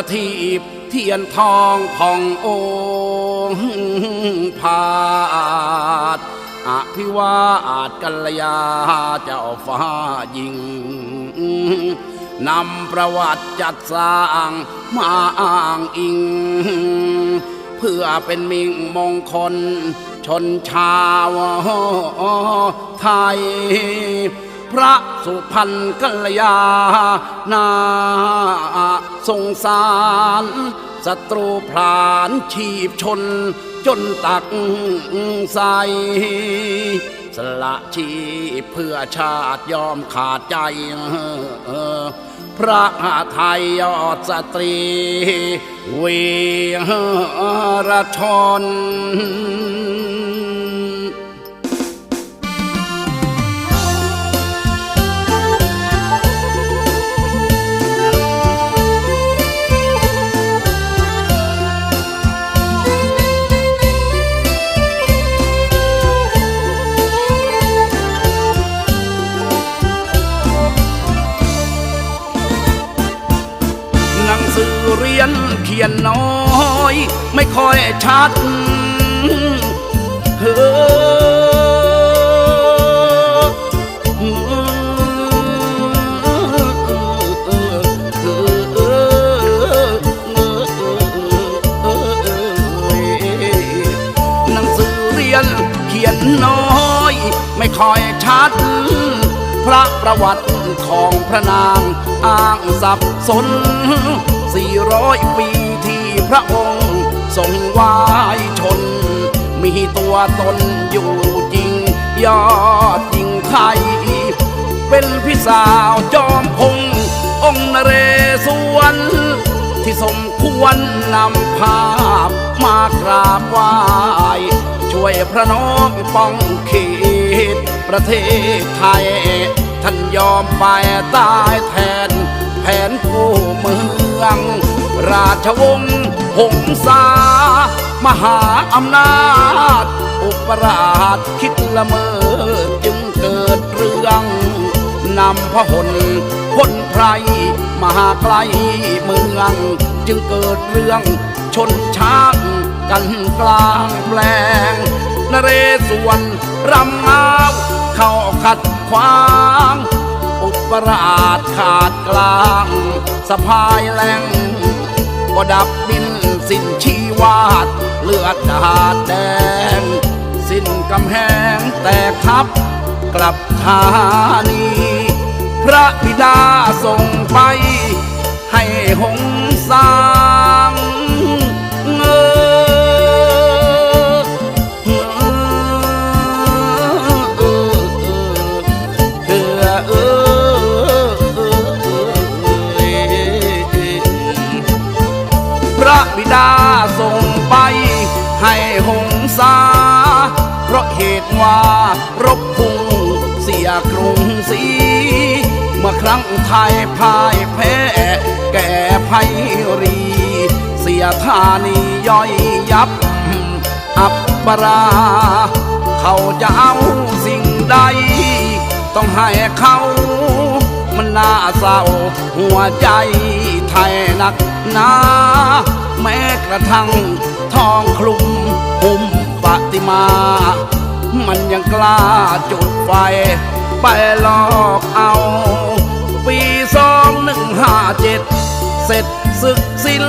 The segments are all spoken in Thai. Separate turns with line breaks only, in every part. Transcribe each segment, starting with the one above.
ประทีปเทียนทองผ่ององพาดอภิวาทกัลยาเจ้าฟ้ายิงนำประวัติจัดสร้างมาอ้างอิง เพื่อเป็นมิ่งมงคล ชนชาวไทย พระสุพรรณกัลยานาสงสารศัตรูพรานชีพชน จนตักใสสละชีพเพื่อชาติยอมขาดใจ พระไทยยอดสตรีเวีรชน อยชัดเฮ้อหนังสือเรียนเขียนน้อยไม่ค่อยชัด พระประวัติของพระนางอ้างสับสน 400 ปีที่พระองค์ ทรงวายชน มีตัวตนอยู่จริง ยอดจริงไทย เป็นพี่สาวจอมพงองค์นเรศวร ที่สมควรนำภาพมากราบไหว้ช่วยพระน้องป้องเขตประเทศไทย ท่านยอมไปตายแทนแผนผู้เมือง ราชวงศ์ หงสามหาอำนาจ อุปราชคิดละเมอจึงเกิดเรื่องนำพระหนพลไพรมาไกลเมือง จึงเกิดเรื่องชนช้างกันกลางแปลงนเรศวรรำงาวเข้าขัดขวาง อุปราชขาดกลาง สะพายแหลง ก็ดับดินสิ้นชีวาดเลือดดาดแดง สิ้นกำแหงแตกทับกลับธานี พระบิดาส่งไปให้หงสา ว่ารบพุงเสียกรุงศรีเมื่อครั้งไทยพ่ายแพ้แก่ภัยรี เสียธานีย่อยยับ อับปรา เขาจะเอาสิ่งใด ต้องให้เขามันน่าเศร้าหัวใจไทยนักหนาแม้กระทั่งทองคลุมหุ่มปฏิมา มันยังกล้าจุดไฟ ไปหลอกเอา ปีสองหนึ่งห้าเจ็ดเสร็จศึกสิ้น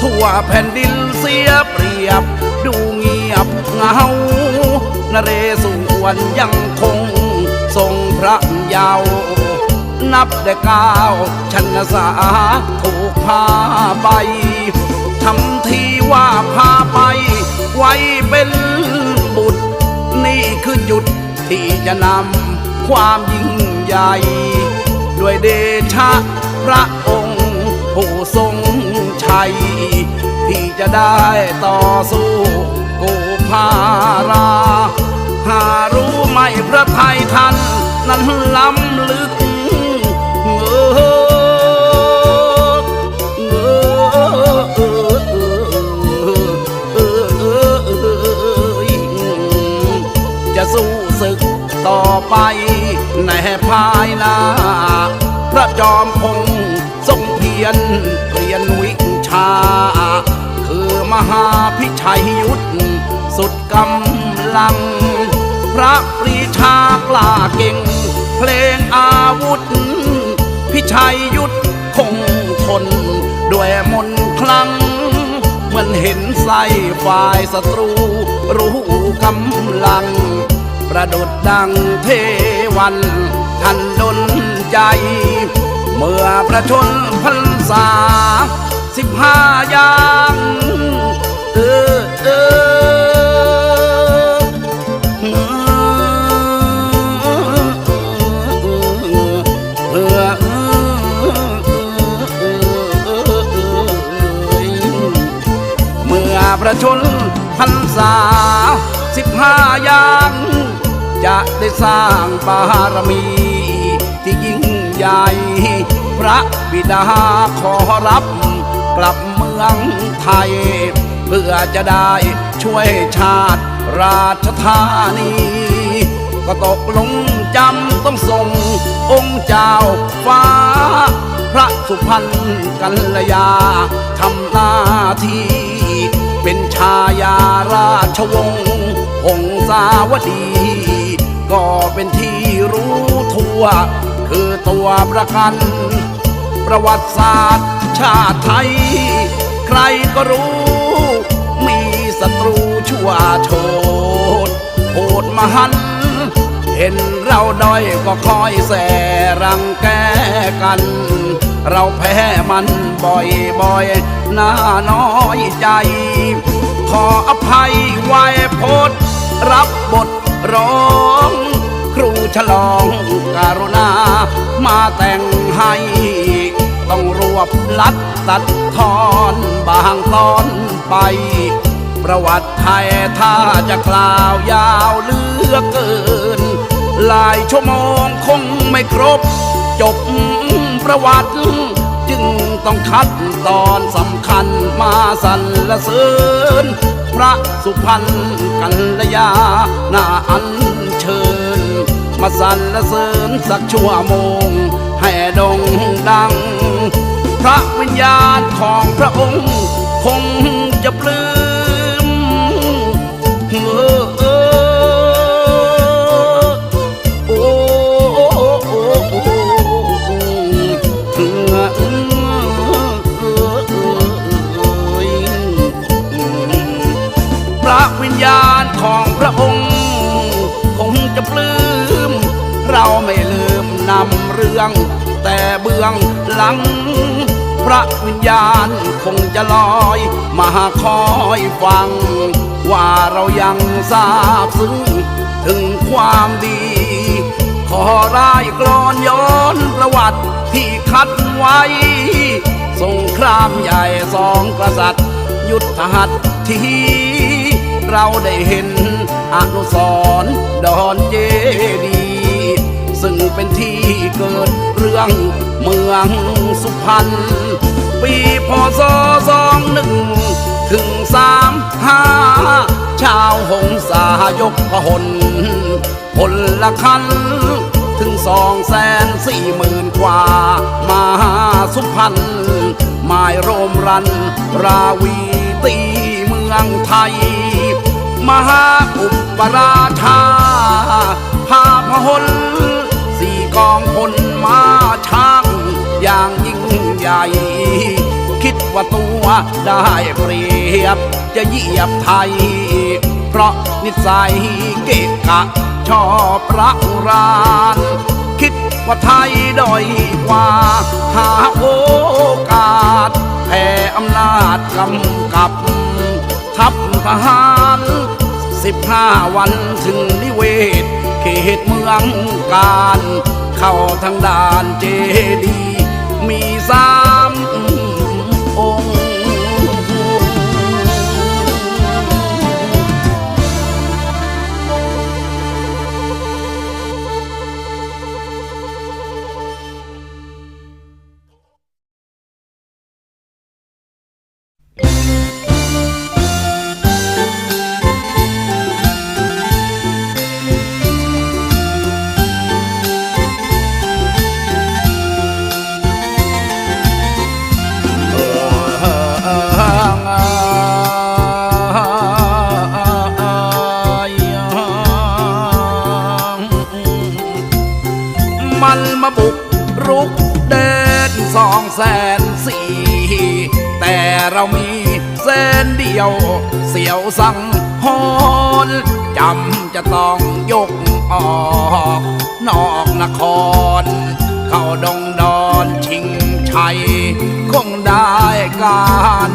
ทั่วแผ่นดินเสียเปรียบ ดูเงียบเงานเรศวรยังคงทรงพระเยาว์นับได้เก้าวชันสาถูกพาไปทำทีว่าพาไป ไว้เป็นบุตร นี่คือจุดที่จะนำความยิ่งใหญ่ ด้วยเดชะพระองค์ ผู้ทรงชัย ที่จะได้ต่อสู้กูพารา หารู้ไหมพระไทยท่านนั้นล้ำลึก กล้าเก่ง เพลงอาวุธ พิชัยยุทธคงทน ด้วยมนคลัง เหมือนเห็นไส้ฝ่ายศัตรู รู้กำลัง ประดุดดังเทวันท่านดนใจ เมื่อประชนพรรษาสิบห้าย่าง ประชนพรรษาสิบห้าอย่างจะได้สร้างบารมี ที่ยิ่งใหญ่ พระบิดาขอรับกลับเมืองไทย เพื่อจะได้ช่วยชาติราชธานี ก็ตกลงจำต้องส่งองค์เจ้าฟ้า พระสุพรรณกัลยาทำหน้าที่ เป็นชายาราชวงศ์องศาวดี ก็เป็นที่รู้ทั่ว คือตัวประกัน ประวัติศาสตร์ชาติไทย ใครก็รู้ มีศัตรูชั่วโชดโหดมหัน เห็นเราด้อยก็คอยแสรังแกกัน เราแพ้มันบ่อยๆน่าน้อยใจ ขออภัยไว้พดรับบทร้อง ครูฉลองการุณา มาแต่งให้ ต้องรวบลัดตัดทอนบางตอนไป ประวัติไทยถ้าจะกล่าวยาวเลือกเกิน หลายชั่วโมงคงไม่ครบจบ ประวัติ จึงต้องคัดตอนสำคัญมาสรรเสริญพระสุพรรณกัลยาน่าอันเชิญ มาสรรเสริญสักชั่วโมงให้ดงดัง พระวิญญาณของพระองค์ คงจะปลื้ องหลัง พระวิญญาณคงจะลอย มาคอยฟัง ว่าเรายังทราบซึ้งถึงความดี ขอรายกรอนย้อนประวัติที่คัดไว้ สงครามใหญ่สองกษัตริย์ ยุทธหัตถีเราได้เห็นอนุสรณ์ดอนเจดี ซึ่งเป็นที่ เกิดเรื่องเมืองสุพรรณปีพศสองหนึ่งถึงสามห้าชาวหงสายกพหลพลละคัน ถึงสองแสนสี่หมื่นกว่า มาสุพรรณหมายโรมรัน ราวีตีเมืองไทย มหาอุปราชาพาพหล กองพลมาช้างอย่างยิ่งใหญ่ คิดว่าตัวได้เปรียบ จะเหยียบไทย เพราะนิสัยเกะกะชอบรักรานคิดว่าไทยด้อยกว่า หาโอกาสแผ่อำนาจกำกับ ทัพทหารสิบห้าวันถึงนิเวศ เขตเมืองการ เข้าทางด่านเจดีย์มีซา ยวเสียวสังหอนจำจะต้องยกออกนอกนคร เข้าดงดอนชิงชัย คงได้การ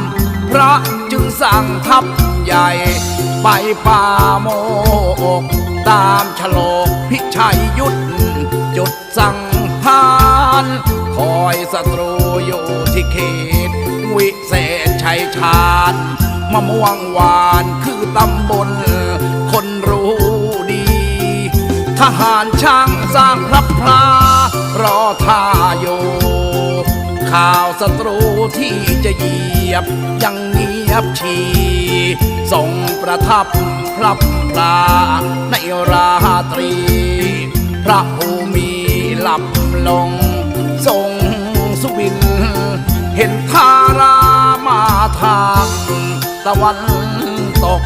พระจึงสั่งทัพใหญ่ไปป่าโมก ตามฉลกพิชัยยุทธจุดสังหารคอยศัตรูอยู่ที่เขตวิเศษชัยชาญ มะม่วงหวานคือตำบลคนรู้ดี ทหารช่างสร้างพระพลารอท่าอยู่ข่าวศัตรูที่จะเหยียบยังเงียบชีทรงประทับพลับพลาในราตรี พระภูมิหลับลง ทรงสุบิน เห็นทารามาทาง ตะวันตก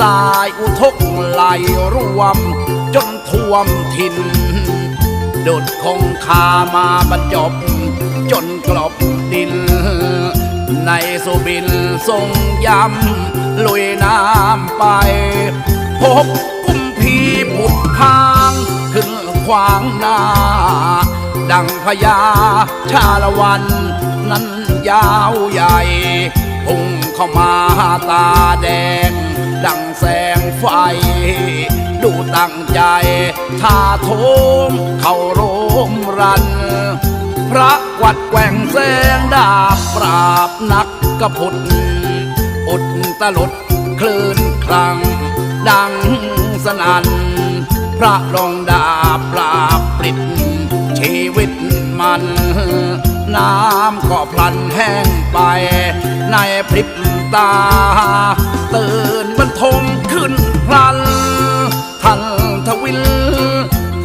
สายอุทกไหลรวม จนท่วมทินดุดคงคามาบรรจบ จนกลบดิน ในสุบินทรงยำลุยน้ำไป พบกุมพีผุดพางขึ้นขวางหน้า ดังพญาชาละวัน นั้นยาวใหญ่ พุ่งเข้ามาตาแดง ดังแสงไฟ ดูตั้งใจท่าโถมเข้าโรมรัน พระกวัดแกว่งแสงดาบปราบนักกระพุทธอุดตลุดคลื่นคลัง ดังสนันพระลงดาบปราบปลิดชีวิตมัน น้ำก็พลันแห้งไป ในพริบตา ตื่นบรรทมขึ้นพลัน ทันทวิน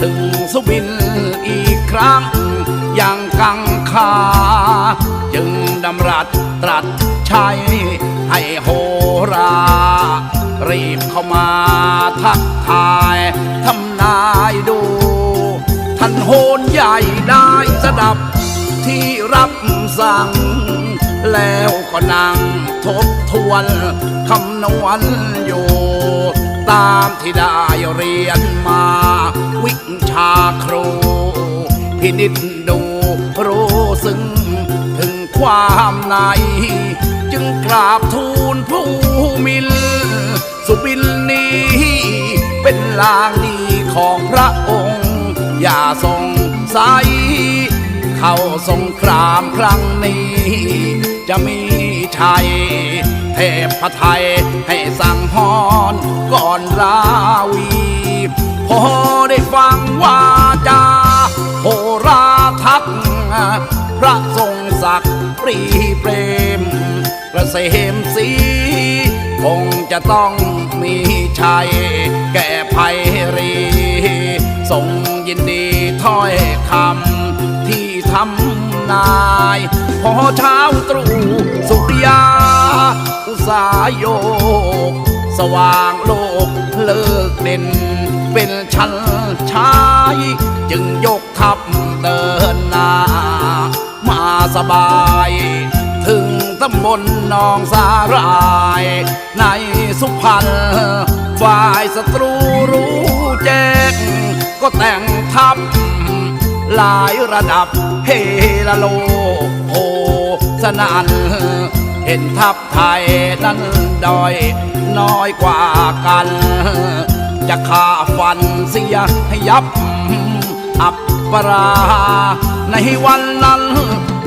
ถึงสุบินอีกครั้ง อย่างกังขาจึงดำรัสตรัสใช้ให้โหรา รีบเข้ามาทักทายทำนายดู ท่านโหนใหญ่ได้สดับ ที่รับสั่ง แล้วก็นั่งทบทวนคำนวณอยู่ ตามที่ได้เรียนมา วิชาครูพินิจดูรู้ซึ้งถึงความใน จึงกราบทูลผู้มิลสุบินนี้เป็นลางดีของพระองค์ อย่าสงสัย เข้าสงครามครั้งนี้ จะมีชัย เทพไทยให้สั่งฮอนก่อนราวีพอได้ฟังว่าจาโหราทัก พระทรงศักดิ์ปรีเปรมกระเสมสีคงจะต้องมีชัย แก่ภัยรีทรงยินดีถ้อยคำ นาย พอเช้าตรู่สุริยา อุสาโยก สว่างโลกเลิกเด่น เป็นชั้นชาย จึงยกทัพเดินหน้า มาสบาย ถึงตำบลหนองสาหราย ในสุพรรณฝ่ายศัตรูรู้แจ้งก็แต่งทัพ หลายระดับเฮละโลโหสนันเห็นทัพไทยนั้นดอยน้อยกว่ากัน จะฆ่าฟันเสียให้ยับ อับปรา ในวันนั้น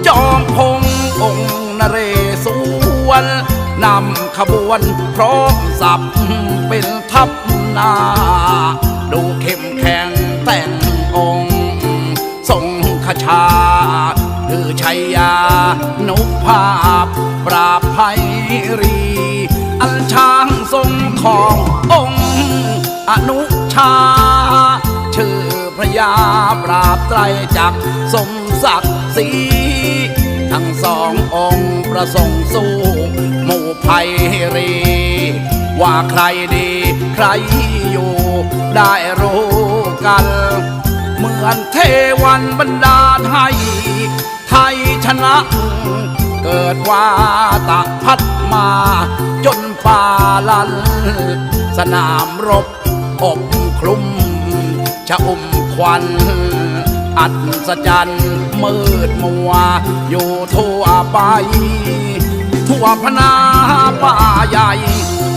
จอมพงองค์นเรศวรนำขบวนพร้อมสับเป็นทัพนา ดูเข้มแข็งแต่งาพปราบภัยรี อันช้างทรงขององค์อนุชา ชื่อพระยาปราบไตรจักสมศักดิ์ศรีทั้งสององค์ประสงค์สู้หมู่ภัยรี ว่าใครดีใครอยู่ได้รู้กันเมื่มือนเทวันบันดาลให้ไทยชนะ เกิดว่าตะพัดมา จนป่าลัน สนามรบอบคลุม ชะอมควันอัศจรรย์มืดมัว อยู่ทั่วไป ทั่วพนาป่าใหญ่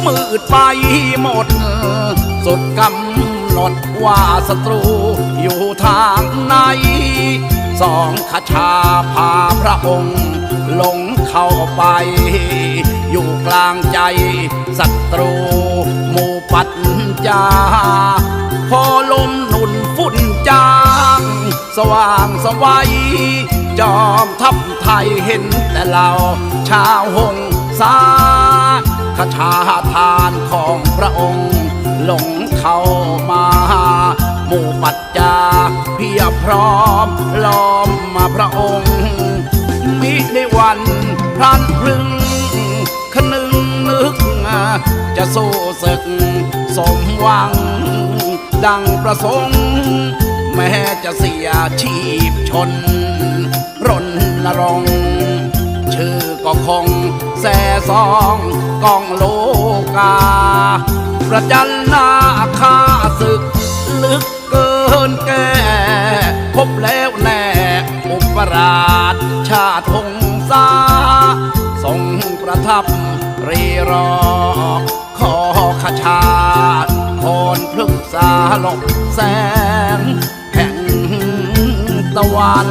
มืดไปหมด สุดกำหนดว่าศัตรูอยู่ทางไหน สองขชาพาพระองค์หลงเข้าไป อยู่กลางใจศัตรูหมู่ปัดจา พอลมหนุนฝุ่นจางสว่างสวัยจอมทัพไทยเห็นแต่เราชาวหงสาคชาทานของพระองค์หลงเข้ามา มู่ปัจจาเพียบพร้อมล้อมมาพระองค์ มิได้วันพลันพรึงคนึงนึก จะสู้ศึกสมหวัง ดังประสงค์ แม้จะเสียชีพชนรณรงชื่อก็คงแส่ซองกองโลกา ประจันหน้าข้าศึกลึก เกินแก่พบแล้วแน่อุปราชชาติหงสาทรงประทับรีรอขอขชาติคนพฤกษาหลบแสงแห่งตะวัน